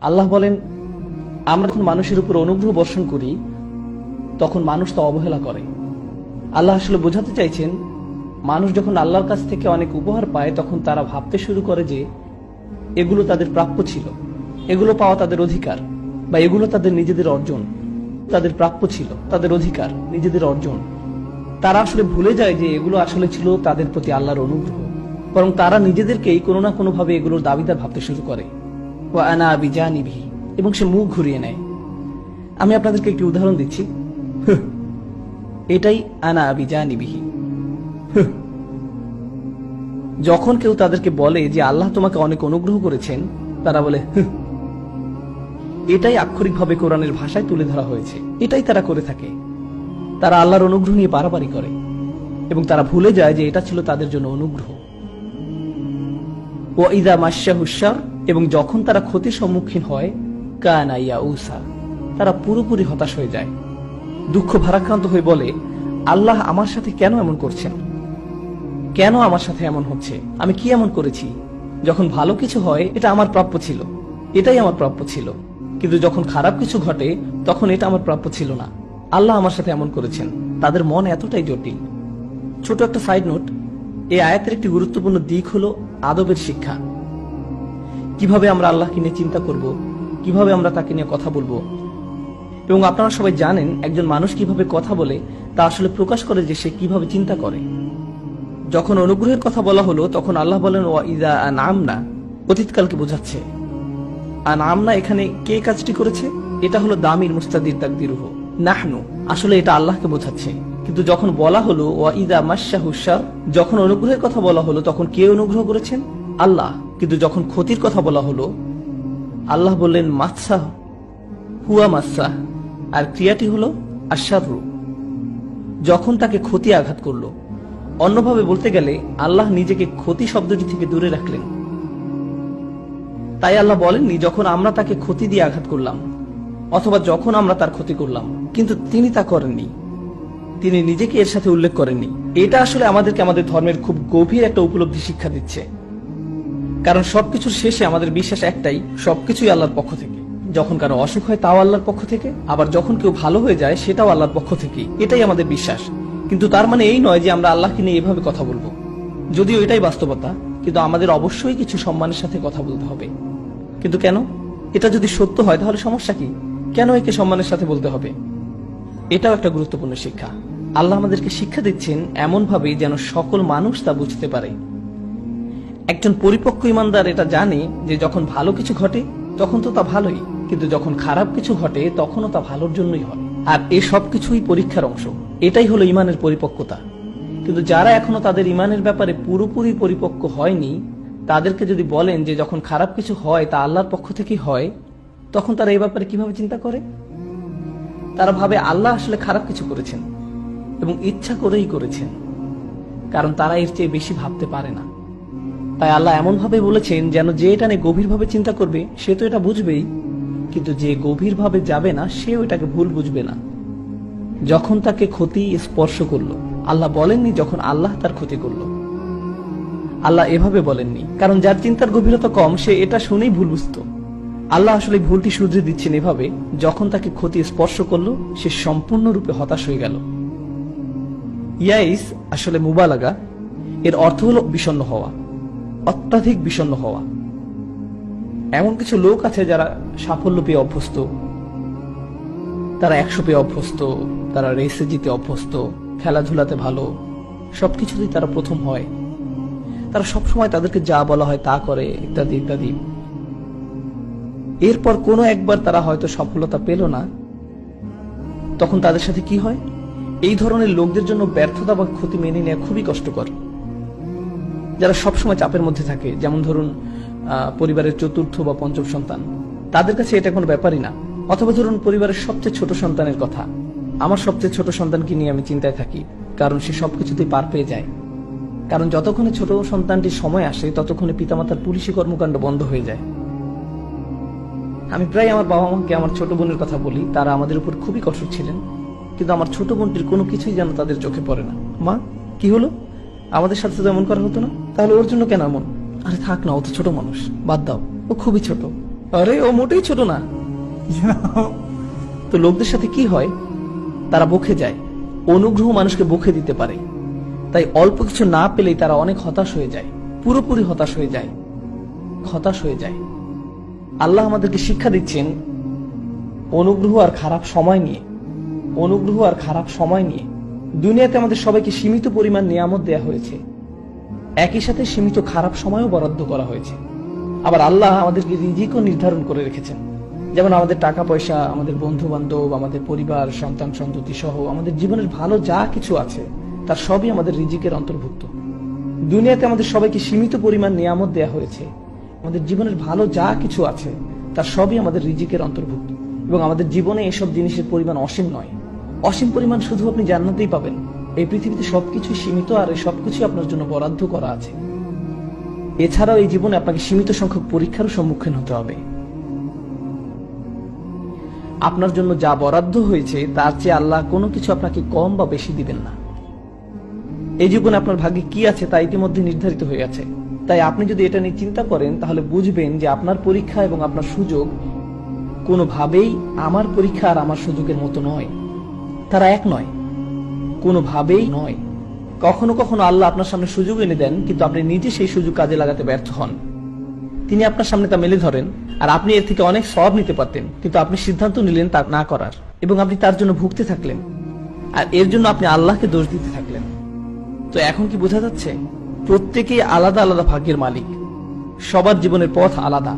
আল্লাহ বলেন, আমরা যখন মানুষের উপর অনুগ্রহ বর্ষণ করি, তখন মানুষ তা অবহেলা করে। আল্লাহ আসলে বোঝাতে চাইছেন, মানুষ যখন আল্লাহর কাছ থেকে অনেক উপহার পায়, তখন তারা ভাবতে শুরু করে যে, এগুলো তাদের প্রাপ্য ছিল। এগুলো পাওয়া তাদের অধিকার, বা এগুলো তাদের নিজেদের অর্জন। তাদের প্রাপ্য ছিল, তাদের অধিকার, নিজেদের অর্জন। তারা আসলে ভুলে যায় যে এগুলো আসলে ছিল তাদের প্রতি আল্লাহর অনুগ্রহ। বরং তারা নিজেদেরকেই কোনো না কোনোভাবে এগুলোর দাবিদার ভাবতে শুরু করে। ও আনা এবং সে মুখ ঘুরিয়ে নেয়। আমি আপনাদেরকে একটি উদাহরণ দিচ্ছি। এটাই আনা আবি জানিবিহি যখন কেউ তাদেরকে বলে যে আল্লাহ তোমাকে অনেক অনুগ্রহ করেছেন তারা বলে। এটাই আক্ষরিকভাবে কোরআনের ভাষায় তুলে ধরা হয়েছে। এটাই তারা করে থাকে। তারা আল্লাহর অনুগ্রহ নিয়ে বাড়াবাড়ি করে এবং তারা ভুলে যায় যে এটা ছিল তাদের জন্য অনুগ্রহ। ও ইদা মাসা হুসার এবং যখন তারা ক্ষতির সম্মুখীন হয় কানাইয়া উসা তারা পুরোপুরি হতাশ হয়ে যায়। দুঃখ ভারাক্রান্ত হয়ে বলে, আল্লাহ আমার সাথে কেন এমন করছেন? কেন আমার সাথে এমন হচ্ছে? আমি কি এমন করেছি? যখন ভালো কিছু হয়, এটা আমার প্রাপ্য ছিল। এটাই আমার প্রাপ্য ছিল। কিন্তু যখন খারাপ কিছু ঘটে, তখন এটা আমার প্রাপ্য ছিল না। আল্লাহ আমার সাথে এমন করেছেন। তাদের মন এতটাই জটিল। ছোট একটা সাইড নোট, এই আয়াতের একটি গুরুত্বপূর্ণ দিক হলো আদবের শিক্ষা। কীভাবে আমরা আল্লাহকে নিয়ে চিন্তা করব? কীভাবে আমরা তাকে নিয়ে কথা বলব? এবং আপনারা সবাই জানেন, একজন মানুষ কীভাবে কথা বলে, তা আসলে প্রকাশ করে যে সে কীভাবে চিন্তা করে। যখন অনুগ্রহের কথা বলা হলো, তখন আল্লাহ বলেন ও ইদা নাম না অতীতকালকে বোঝাচ্ছে। আর আমনা এখানে কে কাজটি করেছে? এটা হলো দামির মুস্তাদির তাকদিরুহ। নাহনু, আসলে এটা আল্লাহকে বোঝাচ্ছে। কিন্তু যখন বলা হলো, ওয়া ইদা মাসা হুসার যখন অনুগ্রহের কথা বলা হলো, তখন কে অনুগ্রহ করেছেন? আল্লাহ। কিন্তু যখন ক্ষতির কথা বলা হলো, আল্লাহ বললেন মাসা হুয়া মাসা আর ক্রিয়াটি হলো, আশারু। যখন তাকে ক্ষতি আঘাত করল, অন্যভাবে বলতে গেলে, আল্লাহ নিজেকে ক্ষতি শব্দটি থেকে দূরে রাখলেন। তাই আল্লাহ বলেননি, যখন আমরা তাকে ক্ষতি দিয়ে আঘাত করলাম, অথবা যখন আমরা তার ক্ষতি করলাম, কিন্তু তিনি তা করেননি। তিনি নিজেকে এর সাথে উল্লেখ করেননি। এটা আসলে আমাদেরকে আমাদের ধর্মের খুব গভীর একটা উপলব্ধি শিক্ষা দিচ্ছে। কারণ সবকিছুর শেষে আমাদের বিশ্বাস একটাই, সবকিছুই আল্লাহর পক্ষ থেকে। যখন কারও অসুখ হয়, তাও আল্লাহর পক্ষ থেকে, আবার যখন কেউ ভালো হয়ে যায়, সেটাও আল্লাহর পক্ষ থেকে। এটাই আমাদের বিশ্বাস। কিন্তু তার মানে এই নয় যে আমরা আল্লাহকে নিয়ে এভাবে কথা বলব। যদিও এটাই বাস্তবতা, কিন্তু আমাদের অবশ্যই কিছু সম্মানের সাথে কথা বলতে হবে। কিন্তু কেন? এটা যদি সত্য হয়, তাহলে সমস্যা কি? কেন একে সম্মানের সাথে বলতে হবে? এটাও একটা গুরুত্বপূর্ণ শিক্ষা। আল্লাহ আমাদেরকে শিক্ষা দিচ্ছেন এমন ভাবে যেন সকল মানুষ তা বুঝতে পারে। একজন পরিপক্ক ইমানদার এটা জানে যে যখন ভালো কিছু ঘটে, তখন তো তা ভালোই, কিন্তু যখন খারাপ কিছু ঘটে, তখনও তা ভালোর জন্যই হয়। আর এ সব কিছুই পরীক্ষার অংশ। এটাই হলো ইমানের পরিপক্কতা। কিন্তু যারা এখনও তাদের ইমানের ব্যাপারে পুরোপুরি পরিপক্ক হয়নি, তাদেরকে যদি বলেন যে যখন খারাপ কিছু হয়, তা আল্লাহর পক্ষ থেকেই হয়, তখন তারা এই ব্যাপারে কীভাবে চিন্তা করে? তারা ভাবে আল্লাহ আসলে খারাপ কিছু করেছেন এবং ইচ্ছা করেই করেছেন, কারণ তারা এর চেয়ে বেশি ভাবতে পারে না। তাই আল্লাহ এমন ভাবে বলেছেন যেন যে এটা নিয়ে গভীরভাবে চিন্তা করবে, সে তো এটা বুঝবেই। কিন্তু যে গভীরভাবে যাবে না, সে এটাকে ভুল বুঝবে না। যখন তাকে ক্ষতি স্পর্শ করল, আল্লাহ বলেননি যখন আল্লাহ তার ক্ষতি করল। আল্লাহ এভাবে বলেননি, কারণ যার চিন্তার গভীরতা কম, সে এটা শুনেই ভুল বুঝত। আল্লাহ আসলে ভুলটি শুধরে দিচ্ছেন এভাবে, যখন তাকে ক্ষতি স্পর্শ করল, সে সম্পূর্ণরূপে হতাশ হয়ে গেল। ইয়াইস আসলে মুবালাগা, এর অর্থ হলো বিষণ্ণ হওয়া। অত্যাধিক বিষণ্ণ হওয়া। এমন কিছু লোক আছে যারা সাফল্য পেয়ে অভ্যস্ত। তারা একশো পেয়ে অভ্যস্ত, তারা রেসে জিতে অভ্যস্ত, খেলাধুলাতে ভালো, সবকিছুতেই তারা প্রথম হয়। তারা সবসময় তাদেরকে যা বলা হয় তা করে, ইত্যাদি ইত্যাদি। এরপর কোনো একবার তারা হয়তো সফলতা পেল না। তখন তাদের সাথে কি হয়? এই ধরনের লোকদের জন্য ব্যর্থতা বা ক্ষতি মেনে নেওয়া খুবই কষ্টকর। যারা সবসময় চাপের মধ্যে থাকে, যেমন ধরুন পরিবারের চতুর্থ বা পঞ্চম সন্তান, তাদের কাছে এটা কোনো ব্যাপারই না। অথবা ধরুন, পরিবারের সবচেয়ে ছোট সন্তানের কথা, আমার সবচেয়ে ছোট সন্তানকে নিয়ে আমি চিন্তায় থাকি, কারণ সে সবকিছুতেই পার পেয়ে যায়। কারণ যতক্ষণে ছোট সন্তানটির সময় আসে, ততক্ষণে পিতামাতার পুলিশি কর্মকাণ্ড বন্ধ হয়ে যায়। আমি প্রায় আমার বাবা মাকে আমার ছোট বোনের কথা বলি, তারা আমাদের উপর খুবই কঠোর ছিলেন, কিন্তু আমার ছোট বোনটির কোনো কিছুই যেন তাদের চোখে পড়ে না। মা, কি হলো? আমাদের সাথে তো এমন করা হতো না। তাহলে ওর জন্য কেন এমন? আরে থাক না, ও তো ছোট মানুষ। বাদ দাও। ও খুবই ছোট। আরে, ও মোটেই ছোট না। তো লোকদের সাথে কি হয়? তারা বকে যায়। অনুগ্রহ মানুষকে বকে দিতে পারে। তাই অল্প কিছু না পেলেই তারা অনেক হতাশ হয়ে যায়। পুরোপুরি হতাশ হয়ে যায়। হতাশ হয়ে যায়। আল্লাহ আমাদেরকে শিক্ষা দিচ্ছেন, অনুগ্রহ আর খারাপ সময় নিয়ে। অনুগ্রহ আর খারাপ সময় নিয়ে। দুনিয়াতে আমাদের সবাইকে সীমিত পরিমাণ নিয়ামত দেয়া হয়েছে। একই সাথে সীমিত খারাপ সময়ও বরাদ্দ করা হয়েছে। আবার আল্লাহ আমাদেরকে রিজিকও নির্ধারণ করে রেখেছেন। যেমন আমাদের টাকা পয়সা, আমাদের বন্ধু বান্ধব আমাদের পরিবার, সন্তান, সন্ততি সহ আমাদের জীবনের ভালো যা কিছু আছে, তার সবই আমাদের রিজিকের অন্তর্ভুক্ত। দুনিয়াতে আমাদের সবাইকে সীমিত পরিমাণ নিয়ামত দেয়া হয়েছে। আমাদের জীবনের ভালো যা কিছু আছে, তার সবই আমাদের রিজিকের অন্তর্ভুক্ত। এবং আমাদের জীবনে এসব জিনিসের পরিমাণ অসীম নয়। অসীম পরিমাণ শুধু আপনি জান্নাতেই পাবেন। এই পৃথিবীতে সবকিছু সীমিত আর এই সবকিছু আপনার জন্য বরাদ্দ করা আছে। এছাড়াও এই জীবনে আপনাকে সীমিত সংখ্যক পরীক্ষারও সম্মুখীন হতে হবে। আপনার জন্য যা বরাদ্দ হয়েছে, তার চেয়ে আল্লাহ কোনো কিছু আপনাকে কম বা বেশি দিবেন না। এই জীবনে আপনার ভাগ্যে কি আছে তা ইতিমধ্যে নির্ধারিত হয়ে আছে। তাই আপনি যদি এটা নিয়ে চিন্তা করেন, তাহলে বুঝবেন যে আপনার পরীক্ষা এবং আপনার সুযোগ কোনোভাবেই আমার পরীক্ষা আর আমার সুযোগের মতো নয়। তারা এক নয়। কোনোভাবেই নয়। কখনো কখনো আল্লাহ আপনার সামনে সুযোগ এনে দেন, কিন্তু আপনি নিজে সেই সুযোগ কাজে লাগাতে ব্যর্থ হন। তিনি আপনার সামনে তা মেলে ধরেন, আর আপনি এর থেকে অনেক সব নিতে পারতেন, কিন্তু আপনি সিদ্ধান্ত নিলেন তা না করার, এবং আপনি তার জন্য ভুগতে থাকলেন, আর এর জন্য আপনি আল্লাহকে দোষ দিতে থাকলেন। তো এখন কি বোঝা যাচ্ছে? প্রত্যেকেই আলাদা আলাদা ভাগ্যের মালিক। সবার জীবনের পথ আলাদা।